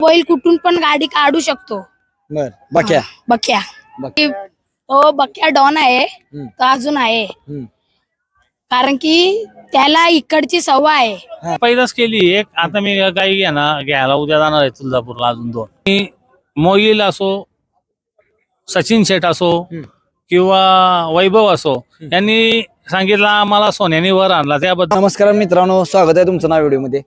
बैल कुठून पण गाडी काढू शकतो. बर बाक्या. बक्या. बक्या. तो बक्या डॉन आहे हम्म, तो अजून आहे. हम्म. कारण की त्याला इकडची सवय आहे. पहिलंच केली एक आता मी गाई घ्या ना घ्यायला उद्या जाणार आहे तुळजापूरला अजून दोन. मी मोईल असो सचिन शेठ असो हम्म. किंवा वैभव असो यांनी सांगितलं आम्हाला सोन्याने वर आणला त्याबद्दल नमस्कार मित्रांनो स्वागत आहे तुमचं नाव व्हिडिओमध्ये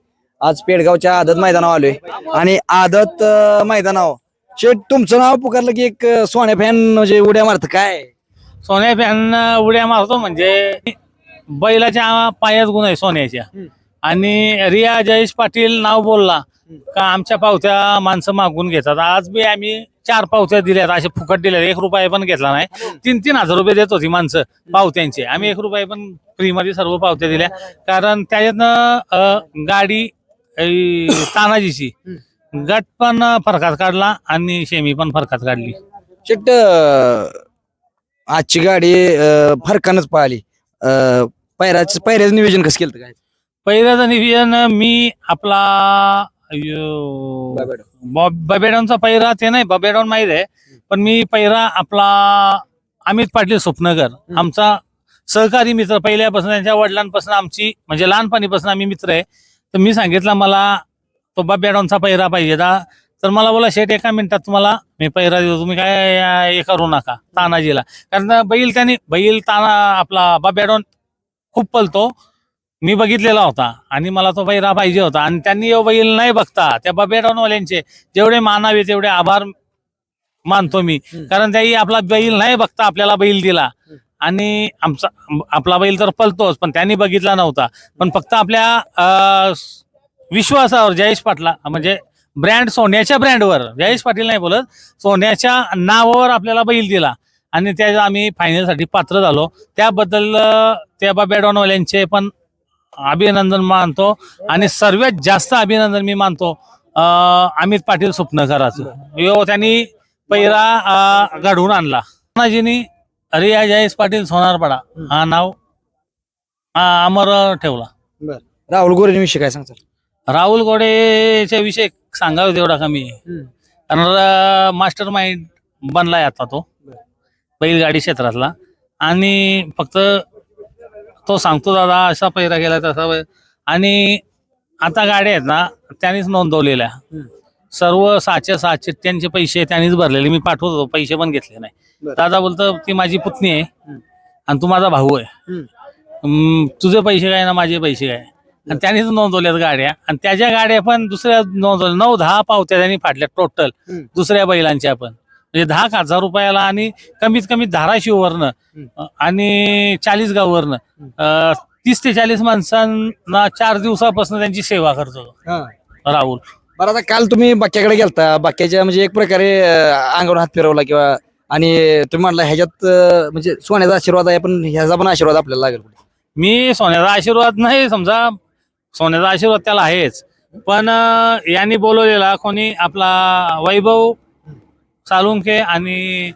आज पेडगावच्या आदत मैदानावर आलोय. आणि आदत अं, मैदानावर. शेठ तुमचं नाव पुकारलं की एक अं, सोन्या फॅन म्हणजे उड्या मारत. काय? सोन्या फॅन उड्या मारतो म्हणजे बैलाच्या पायात गुण आहे सोन्याच्या. आणि रिया जयेश पाटील नाव बोलला का आमच्या पावत्या माणसं मागून घेतात. आज बी आम्ही चार पावत्या दिल्यात असे फुकट दिल्यात. एक रुपया पण घेतला नाही. तीन तीन हजार रुपये देत होती माणसं पावत्यांचे. आम्ही एक रुपये पण फ्री मध्ये सर्व पावत्या दिल्या. कारण त्याच्यातनं अं, गाडी तानाजीची गट पण फरकात काढला आणि शेमी पण फरकात काढली. शेट आजची गाडी अं, फरकानच पाहिली. पैराच पैऱ्याचं नियोजन कसं केलं काय? पहिल्याचं निवेदन मी आपला बॉब- बबेडॉनचा पैरा ते नाही बबेडॉन माहीत आहे. पण मी पैरा आपला अमित पाटील स्वप्नगर आमचा सहकारी मित्र. पहिल्यापासून त्यांच्या वडिलांपासून आमची म्हणजे लहानपणीपासून आम्ही मित्र आहे. तर मी सांगितलं मला तो बबेडॉनचा पैरा पाहिजे दा. तर मला बोला शेठ एका मिनिटात तुम्हाला मी पैरा देतो. तुम्ही काय हे करू नका तानाजीला. कारण बैल त्यांनी बैल ताना आपला बबेडॉन खूप पलतो. मी बघितलेला होता आणि मला तो बैरा पाहिजे होता. आणि त्यांनी यो बैल नाही बघता. त्या बबेडॉनवाल्यांचे जेवढे मानावे तेवढे आभार मानतो मी. कारण त्याही आपला बैल नाही बघता आपल्याला बैल दिला. आणि आमचा आपला बैल तर पलतोच पण त्यांनी बघितला नव्हता. पण फक्त आपल्या विश्वासावर जयेश पाटला म्हणजे ब्रँड सोन्याच्या ब्रँडवर जयेश पाटील नाही बोलत सोन्याच्या नावावर आपल्याला बैल दिला. आणि त्या आम्ही फायनलसाठी पात्र झालो. त्याबद्दल त्या बॅडॉनवाल्यांचे पण अभिनंदन मानतो. आणि सर्वात जास्त अभिनंदन मी मानतो अमित पाटील स्वप्नकराचं यो त्यांनी पैरा घडवून आणला. नानाजीनी रिया जयेश पाटील सोनारपाडा हा नाव? हा, अमर ठेवला. राहुल गोरे विषय काय सांगतात राहुल गोडेच्या विषय सांगावे तेवढा कमी. आहे कारण मास्टर माइंड बनलाय आता तो. बैलगाडी क्षेत्रातला. आणि फक्त तो सांगतो दादा असा पैरा गेला तसा आणि आता गाड्या आहेत ना त्यांनीच नोंदवलेल्या. हम्म. सर्व सहाच्या सहा चिठ्ठ्यांचे पैसे त्यांनीच भरलेले. मी पाठवत होतो पैसे पण घेतले नाही. बरं. दादा बोलतो ती माझी पुतणी आहे. आणि तू माझा भाऊ आहे. तुझे पैसे काय ना माझे पैसे काय? आणि त्यांनीच नोंदवल्यात गाड्या. आणि त्याच्या गाड्या पण दुसऱ्या नोंदवल्या नऊ दहा पावत्या त्यांनी फाडल्या टोटल हम्म. दुसऱ्या बैलांच्या पण. म्हणजे दहा हजार रुपयाला आणि कमीत कमी धाराशिववरनं अं, आणि चाळीस गाववरनं अं, तीस ते चाळीस माणसांना चार दिवसापासून त्यांची सेवा करतो. राहुल. बरं आता काल तुम्ही बाक्याकडे गेलता. बाक्याच्या म्हणजे एक प्रकारे अं, अंगावर हात फिरवला किंवा आणि तुम्ही म्हटलं ह्याच्यात अं, म्हणजे सोन्याचा आशीर्वाद आहे पण ह्याचा पण आशीर्वाद आपल्याला लागेल मी सोन्याचा आशीर्वाद नाही समजा सोन्याचा आशीर्वाद त्याला आहेच. पण अं, यांनी बोलवलेला कोणी आपला वैभव सालुंके आणि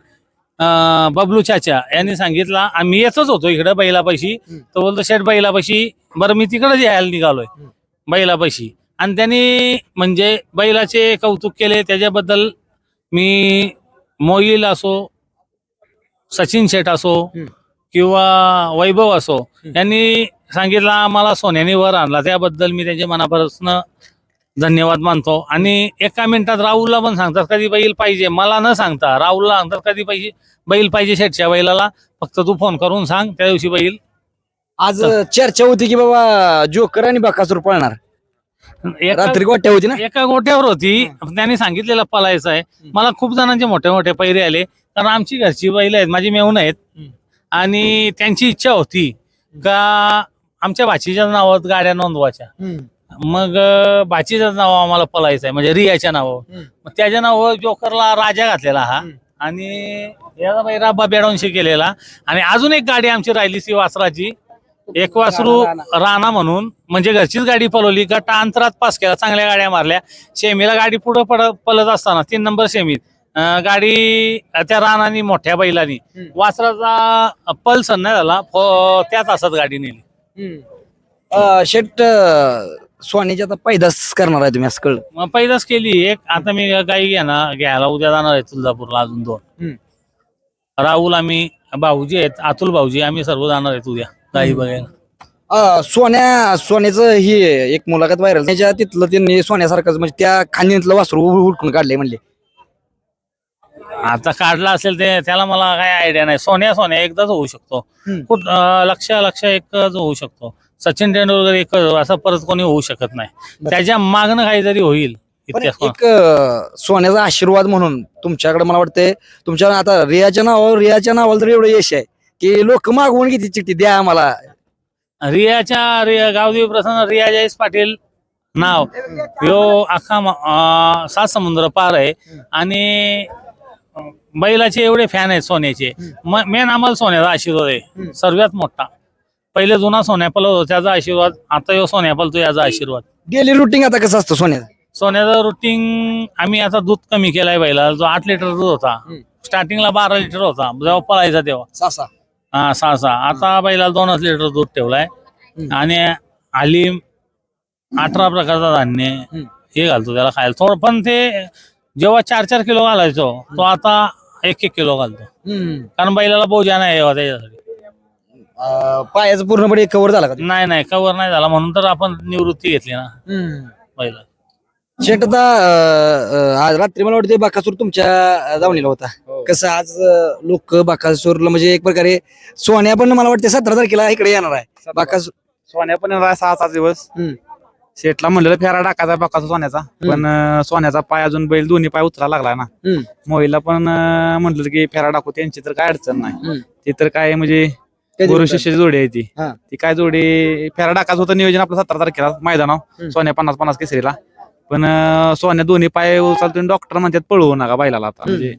अं, बबलू चाचा यांनी सांगितला आम्ही येतच होतो इकडं बैलापाशी. तो बोलतो शेठ बैलापाशी. बरं मी तिकडे यायला निघालोय. बैलापाशी. आणि त्यांनी म्हणजे बैलाचे कौतुक केले. त्याच्याबद्दल मी मोईल असो सचिन शेठ असो. किंवा वैभव असो यांनी सांगितलं आम्हाला सोन्याने वर आणला. त्याबद्दल मी त्यांच्या मनापासून धन्यवाद मानतो. आणि एका मिनिटात राहुलला पण सांगतात कधी बैल पाहिजे? मला न सांगता राहुलला सांगतात कधी पाहिजे बैल पाहिजे शेठच्या बैलाला. फक्त तू फोन करून सांग त्या दिवशी बैल आज चर्चा होती की बाबा जोकर आणि बाकासूर पळणार. एका- रात्री गोट्या होती ना? एका गोट्यावर होती. त्यांनी सांगितलेलं पलायचं आहे. मला खूप जणांचे मोठे मोठे पैरे आले. कारण आमची घरची बैल आहेत माझी मेहून आहेत. हम्म. आणि त्यांची इच्छा होती का आमच्या भाचीच्या नावात गाड्या नोंदवायच्या. मग अं, भाचीचं नाव आम्हाला पलायचं आहे. म्हणजे रियाच्या नावावर. हम्म. मग त्याच्या नावावर जोकरला राजा घातलेला हा. हम्म. आणि याचा बैरा बेडॉनशी केलेला. आणि अजून एक गाडी आमची राहिली सी वासराची. एक वासरू राणा, म्हणून म्हणजे घरचीच गाडी पलवली गटा अंतरात पास केला चांगल्या गाड्या मारल्या. सेमीला गाडी पुढे पड पलत असताना तीन नंबर सेमीत अं, गाडी त्या राणानी मोठ्या बैलानी. वासराचा पल्स नाही झाला त्या तासात गाडी नेली. शेट सोन्याची आता पैदास करणार आहे तुम्ही असं कळलं. मग पहिलाच केली एक. आता मी गाई घेणार घ्यायला उद्या जाणार आहे तुळजापूरला अजून दोन. राहुल आम्ही भाऊजी आहेत अतुल भाऊजी आम्ही सर्व जाणार आहेत उद्या. बघायला अं, सोन्या सोन्याचं ही एक मुलाखत व्हायरल त्याच्या तिथलं त्यांनी सोन्यासारखंच म्हणजे त्या खांदीतलं वासरू हुडकून काढले म्हणले. आता काढला असेल ते त्याला मला काय आयडिया नाही. सोन्या सोन्या एकदाच होऊ शकतो. हम्म. कुठ अं, लक्ष लक्ष एकच होऊ शकतो. सचिन तेंडुलकर एक असं परत कोणी होऊ शकत नाही. त्याच्या मागणं काहीतरी होईल पण इतक्याच एक अं, सोन्याचा आशीर्वाद म्हणून तुमच्याकडे मला वाटतंय तुमच्या आता रियाच्या नावावर रियाच्या नावाला तर एवढं यश आहे. की लोक मागवून किती चिठ्ठी द्या आम्हाला. रियाच्या रिया गावदेवी प्रसन्न रिया जयेश पाटील नाव. यो अख्खा म- अं, सात समुद्र पार आहे. आणि अं, बैलाचे एवढे फॅन आहेत सोन्याचे. मेन आम्हाला सोन्याचा आशीर्वाद आहे. सर्वात मोठा. पहिले जुना सोन्या होता त्याचा आशीर्वाद. आता यो सोन्या पलतो याचा आशीर्वाद. डेली रुटीन आता कसं असतं सोन्याचं? सोन्याचं रुटीन आम्ही आता दूध कमी केलाय बैला जो आठ लिटर दूध होता. स्टार्टिंगला बारा लिटर होता. जेव्हा पळायचा तेव्हा. सासा. हा सहा सहा. आता बैलाला दोनच लिटर दूध ठेवलाय. आणि हल्ली अठरा प्रकारचा धान्य. हे घालतो त्याला खायला. थोडं पण ते जेव्हा चार चार किलो घालायचो तो आता एक एक किलो घालतो. कारण बैलाला बोजा नाही यावा त्याच्यासाठी. पायाचं पूर्णपणे कव्हर झाला का? नाही नाही कवर नाही झाला. म्हणून तर आपण निवृत्ती घेतली ना. बैला शेट आता अं, अं, आज रात्री मला वाटतं बाकासूर तुमच्या दावणीला होता कसं आज लोक बाकासूरला म्हणजे एक प्रकारे सोन्या पण मला वाटतं सतरा तारखेला इकडे येणार आहे बाकासूर सोन्या पण येणार आहे सहा सात दिवस. शेटला म्हणलेलं फेरा टाकायचा बकाचा सोन्याचा पण सोन्याचा पाय अजून बैल दोन्ही पाय उतरायला लागलाय ना. मोहिला पण म्हणलं की फेरा टाकू त्यांची तर काय अडचण नाही. ती तर काय म्हणजे गुरु? शिष्याची जोडी आहे ती हा. ती काय जोडी फेरा टाकायचं होतं नियोजन आपलं सतरा तारखेला मैदानाव. सोन्या पन्नास पन्नास केसरीला पण अं, सोन्या दोन्ही पाय उचलतो डॉक्टर म्हणतात पळवू नका बैलाला आता. म्हणजे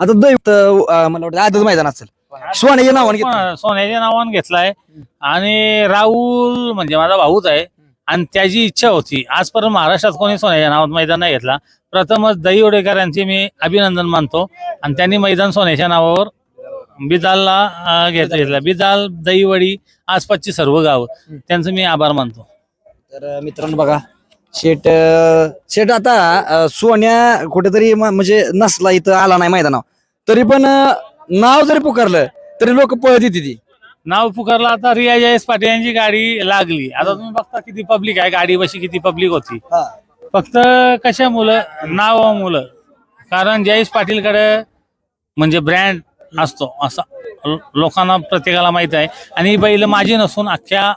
आता दैवत अं, मला वाटतं आजच मैदान असेल. सोन्याच्या नावाने घेतलं. सोन्याच्या नावानं घेतलाय. आणि राहुल म्हणजे माझा भाऊच आहे. आणि त्याची इच्छा होती. आजपर्यंत महाराष्ट्रात कोणी सोन्याच्या नावात मैदान नाही घेतला. प्रथमच दही यांचे मी अभिनंदन मानतो. आणि त्यांनी मैदान सोन्याच्या नावावर बिदालला अं, घेत घेतलं. बिदाल दहीवडी आसपासची सर्व गाव. त्यांचं मी आभार मानतो. तर अं, मित्रांनो बघा शेट अं, शेट आता अं, सोन्या कुठेतरी म- म्हणजे नसला इथं आला नाही मैदानावर. तरी पण अं, नाव जरी पुकारलं तरी लोक पळत येते ती. नाव पुकारला आता रिया जयेश पाटील यांची गाडी लागली. आता तुम्ही बघता किती पब्लिक आहे गाडी बशी किती पब्लिक होती. फक्त कशा मुलं नाव मुलं. कारण जयेश पाटीलकडे म्हणजे ब्रँड असतो असा लो- लोकांना प्रत्येकाला माहीत आहे. आणि ही बैल माझी नसून अख्ख्या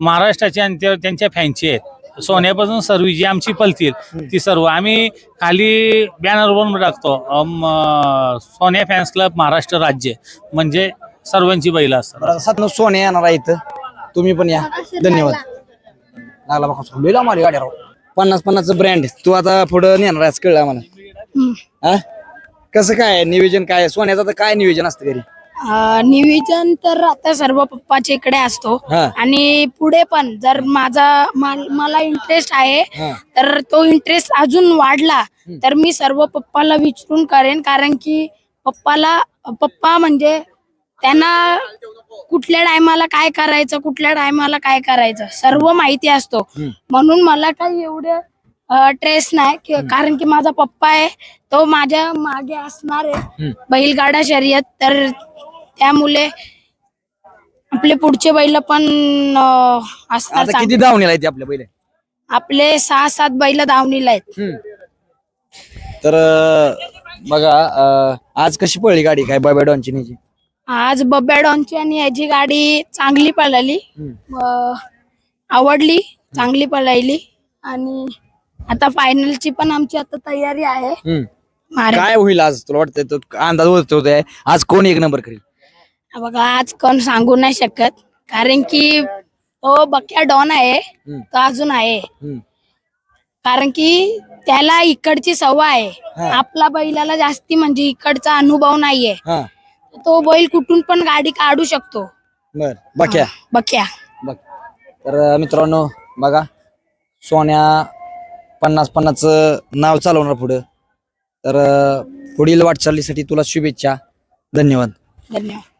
महाराष्ट्राची आणि त्या- त्यांच्या फॅनची आहेत. सोन्यापासून सर्व जी आमची पलतील ती सर्व. आम्ही खाली बॅनर बनवून टाकतो. सोन्या फॅन्स क्लब महाराष्ट्र राज्य. म्हणजे सर्वांची बैल असतात. बरं, सात नऊ सोने येणार आहे इथं तुम्ही पण या. धन्यवाद. लागला बघा गाड्या राव. पन्नास पन्नास ब्रँड तू आता पुढं नेणार आहेस कळलं आम्हाला. हा? कसं काय नियोजन काय? सोन्याचं तर काय नियोजन असतं घरी? अं, नियोजन तर आता सर्व पप्पाच्या इकडे असतो. हा. आणि पुढे पण जर माझा माल- मला इंटरेस्ट आहे हा. तर तो इंटरेस्ट अजून वाढला तर मी सर्व पप्पाला विचारून करेन. कारण की पप्पाला पप्पा म्हणजे त्यांना कुठल्या टायमाला काय करायचं कुठल्या टायमाला काय करायचं सर्व माहिती असतो. हम्म. म्हणून मला काही एवढे ट्रेस नाही. की- कारण की माझा पप्पा आहे तो माझ्या मागे असणार आहे. हम्म. बैलगाडा शर्यत तर त्यामुळे आपले पुढचे बैल पण अं, असणार आता चांगले. किती धावणीला आहे ती आपल्या पहिले? आपले सहा सात बैल धावणीला आहेत. तर अं, बघा अं, आज कशी पळली गाडी? काय बाय डॉनची न्यायची आज बब्या डॉनची आणि याची गाडी चांगली पळाली. अं, आवडली चांगली पळाली. आणि आता फायनलची पण आमची आता तयारी आहे. मारे. काय होईल आज? तुला वाटतंय तो अंदाज होतोय आज कोण एक नंबर करेल? बघा आज कोण सांगू नाही शकत. कारण की तो बक्या डॉन आहे. तो अजून आहे. कारण की त्याला इकडची सवय आहे. आपला बैलाला जास्ती म्हणजे इकडचा अनुभव नाहीये. तो बैल कुठून पण गाडी काढू शकतो. बर बाक्या बक्या बघ तर मित्रांनो बघा सोन्या पन्नास पन्नास नाव चालवणार पुढं. तर पुढील वाटचालीसाठी तुला शुभेच्छा. धन्यवाद. धन्यवाद.